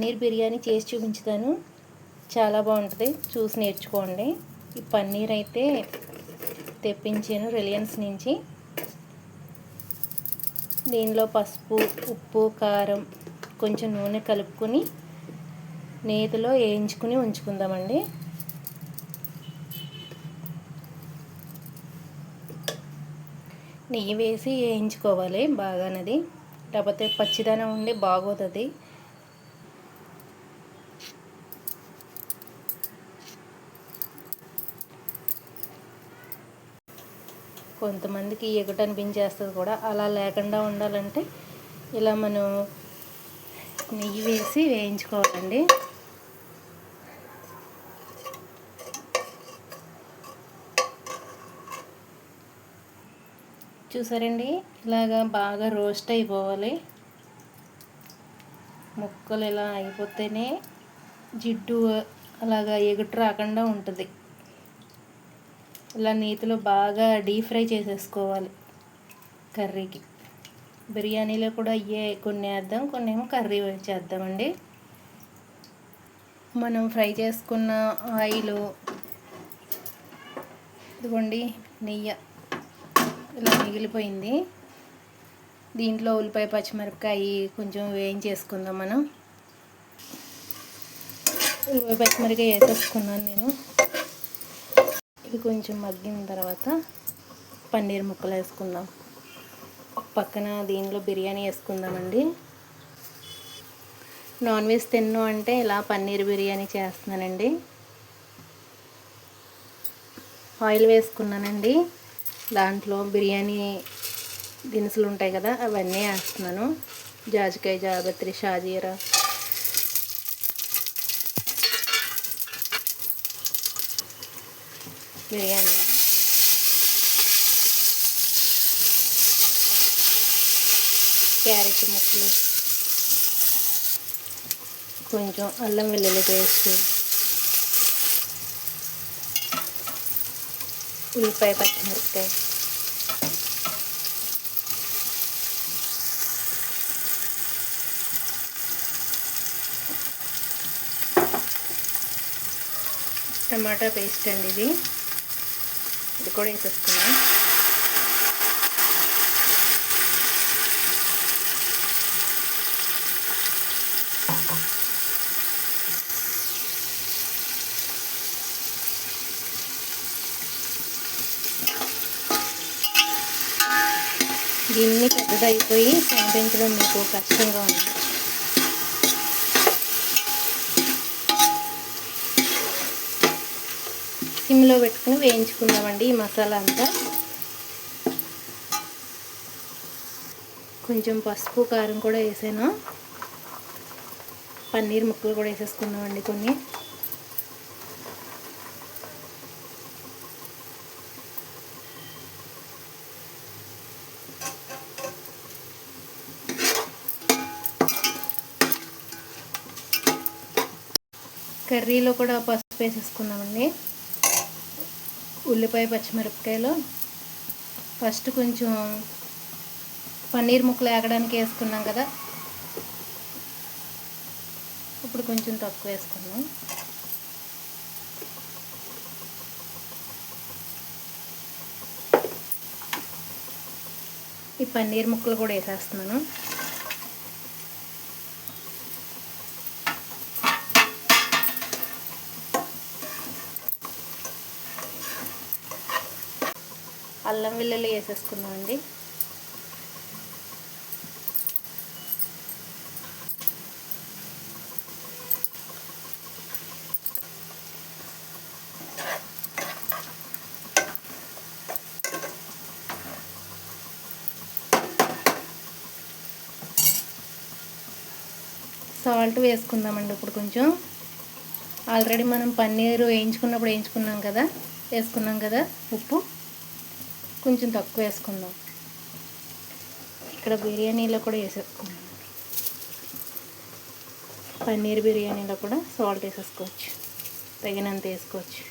పన్నీర్ బిర్యానీ చేసి చూపించుతాను. చాలా బాగుంటుంది. చూసి నేర్చుకోండి. ఈ పన్నీర్ అయితే తెప్పించాను రిలయన్స్ నుంచి. దీనిలో పసుపు ఉప్పు కారం కొంచెం నూనె కలుపుకొని నేతిలో వేయించుకుని ఉంచుకుందామండి. నెయ్యి వేసి వేయించుకోవాలి బాగానది. లేకపోతే పచ్చిదనం ఉండి బాగోతుంది కొంతమందికి ఎగుట అనిపించేస్తుంది కూడా. అలా లేకుండా ఉండాలంటే ఇలా మనం నెయ్యి వేసి వేయించుకోవాలండి. చూసారండి? ఇలాగా బాగా రోస్ట్ అయిపోవాలి. ముక్కలు ఇలా అయిపోతేనే జిడ్డు అలాగా ఎగుటు రాకుండా ఉంటుంది. ఇలా నీతిలో బాగా డీప్ ఫ్రై చేసేసుకోవాలి కర్రీకి. బిర్యానీలో కూడా అయ్యే కొన్ని వేద్దాం కొన్ని ఏమో కర్రీ చేద్దామండి. మనం ఫ్రై చేసుకున్న ఆయిల్ ఇదిగోండి నెయ్యి. ఇలా మిగిలిపోయింది. దీంట్లో ఉల్లిపాయ పచ్చిమిరపకాయ కొంచెం వేయించేసుకుందాం మనం. ఉల్లిపాయ పచ్చిమిరపకాయ వేసేసుకున్నాను నేను. ఇది కొంచెం మగ్గిన తర్వాత పన్నీర్ ముక్కలు వేసుకుందాం. పక్కన దీనిలో బిర్యానీ వేసుకుందామండి. నాన్ వెజ్ తిన్ను అంటే ఇలా పన్నీర్ బిర్యానీ చేస్తున్నానండి. ఆయిల్ వేసుకున్నానండి. దాంట్లో బిర్యానీ దినుసులు ఉంటాయి కదా అవన్నీ వేస్తున్నాను. జాజికాయ జాగత్రి షాజీరా. బిర్యానీ. క్యారెట్ ముక్కలు. కొంచెం అల్లం వెల్లుల్లి పేస్ట్. ఉల్లిపాయ పచ్చిమిరపకాయ. టమాటా పేస్ట్ అండి ఇది. ఇది కూడా వేసేసుకున్నాం దీన్ని పెద్దదైపోయి కనిపించడం మీకు కష్టంగా ఉంది. సిమ్లో పెట్టుకుని వేయించుకుందామండి ఈ మసాలా అంతా. కొంచెం పసుపు కారం కూడా వేసాను. పన్నీర్ ముక్కలు కూడా వేసేసుకుందామండి కొన్ని. కర్రీలో కూడా పసుపు వేసేసుకున్నామండి ఉల్లిపాయ పచ్చిమిరపకాయలు. ఫస్ట్ కొంచెం పన్నీర్ ముక్కలు వేగడానికి వేసుకున్నాం కదా. ఇప్పుడు కొంచెం తక్కువ వేసుకున్నాం ఈ పన్నీర్ ముక్కలు కూడా వేసేస్తున్నాను. అల్లం వెల్లుల్లి వేసేసుకున్నామండి. సాల్ట్ వేసుకుందామండి ఇప్పుడు కొంచెం. ఆల్రెడీ మనం పన్నీరు వేయించుకున్నప్పుడు వేయించుకున్నాం కదా వేసుకున్నాం కదా ఉప్పు. కొంచెం తక్కువ వేసుకుందాం. ఇక్కడ బిర్యానీలో కూడా వేసేసుకుందాం. పన్నీర్ బిర్యానీలో కూడా సాల్ట్ వేసేసుకోవచ్చు. తగినంత వేసుకోవచ్చు.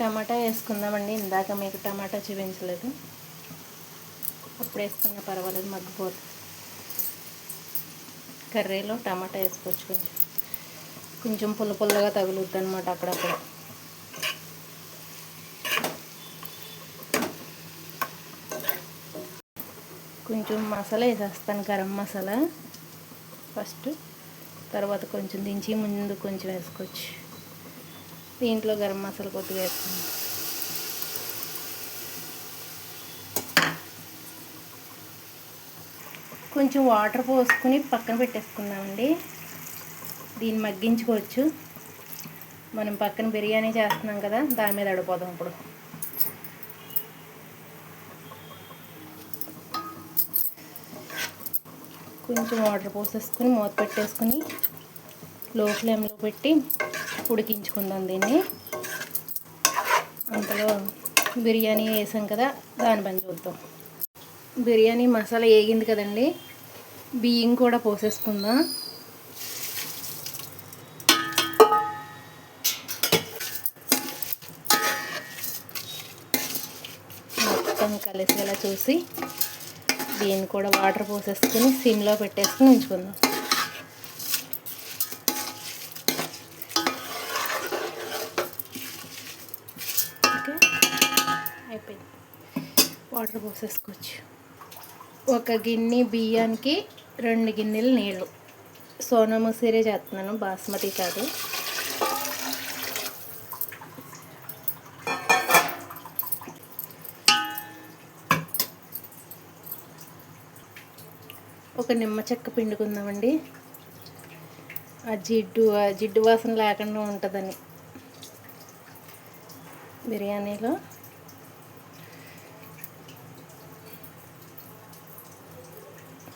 టమాటా వేసుకుందామండి. ఇందాక మీకు టమాటా చూపించలేదు. అప్పుడు వేసుకున్న పర్వాలేదు మగ్గిపోదు. కర్రీలో టమాటా వేసుకోవచ్చు కొంచెం. కొంచెం పుల్ల పుల్లగా తగులుద్ది అనమాట అక్కడక్కడ కొంచెం మసాలా వేసేస్తాను గరం మసాలా ఫస్ట్. తర్వాత కొంచెం దించి ముందు కొంచెం వేసుకోవచ్చు. దీంట్లో గరం మసాలా కొద్దిగా వేస్తాను. కొంచెం వాటర్ పోసుకుని పక్కన పెట్టేసుకుందామండి. దీన్ని మగ్గించుకోవచ్చు. మనం పక్కన బిర్యానీ చేస్తున్నాం కదా దాని మీద అడిపోదాం ఇప్పుడు. కొంచెం వాటర్ పోసేసుకుని మూత పెట్టేసుకుని లో ఫ్లేమ్లో పెట్టి ఉడికించుకుందాం దీన్ని. అంతలో బిర్యానీ వేసాం కదా దాని పని చూద్దాం. బిర్యానీ మసాలా వేగింది కదండి బియ్యం కూడా పోసేసుకుందాం. మొత్తం కలిసేలా చూసి దీన్ని కూడా వాటర్ పోసేసుకుని సిమ్లో పెట్టేసుకుని ఉంచుకుందాం. ఓకే? అయిపోయింది. వాటర్ పోసేసుకోవచ్చు. ఒక గిన్నె బియ్యానికి రెండు గిన్నెలు నీళ్ళు. సోనా మసూరే చేస్తున్నాను బాస్మతి కాదు. ఒక నిమ్మ చెక్క పిండుకుందామండి. ఆ జిడ్డు ఆ జిడ్డు వాసన లేకుండా ఉంటుందని. బిర్యానీలో.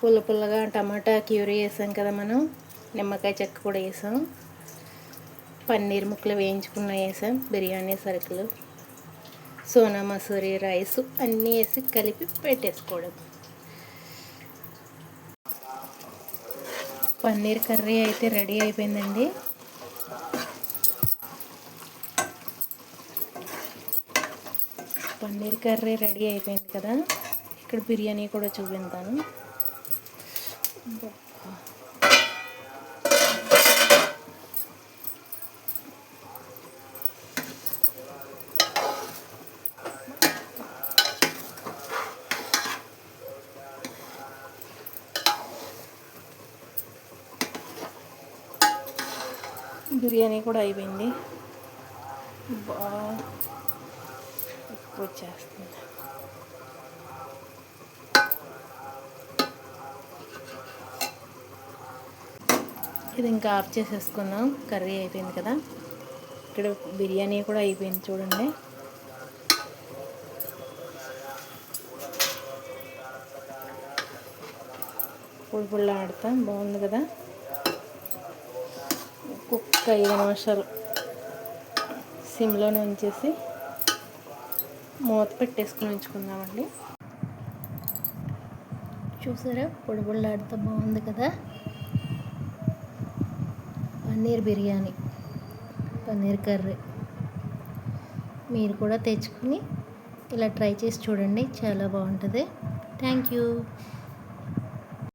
పుల్ల పుల్లగా టమాటా క్యూరీ వేసాం కదా మనం. నిమ్మకాయ చెక్క కూడా వేసాం. పన్నీర్ ముక్కలు వేయించుకున్న వేసాం. బిర్యానీ సరుకులు. సోనా మసూరి రైస్ అన్నీ వేసి కలిపి పెట్టేసుకోవడం. పన్నీర్ కర్రీ అయితే రెడీ అయిపోయిందండి. పన్నీర్ కర్రీ రెడీ అయిపోయింది కదా. ఇక్కడ బిర్యానీ కూడా చూపిస్తాను. బిర్యానీ కూడా అయిపోయింది. బాగా వచ్చేస్తుంది. ఇది ఇంకా ఆఫ్ చేసేసుకుందాం కర్రీ అయిపోయింది కదా. ఇక్కడ బిర్యానీ కూడా అయిపోయింది చూడండి. పొడి పొడి ఆడతా బాగుంది కదా. కుక్క ఐదు నిమిషాలు సిమ్లోనే ఉంచేసి మూత పెట్టేసుకుని ఉంచుకుందామండి. చూసారా? పొడి పొడిలాడుతూ బాగుంది కదా? పన్నీర్ బిర్యానీ పన్నీర్ కర్రీ. మీరు కూడా తెచ్చుకుని ఇలా ట్రై చేసి చూడండి. చాలా బాగుంటుంది. Thank you.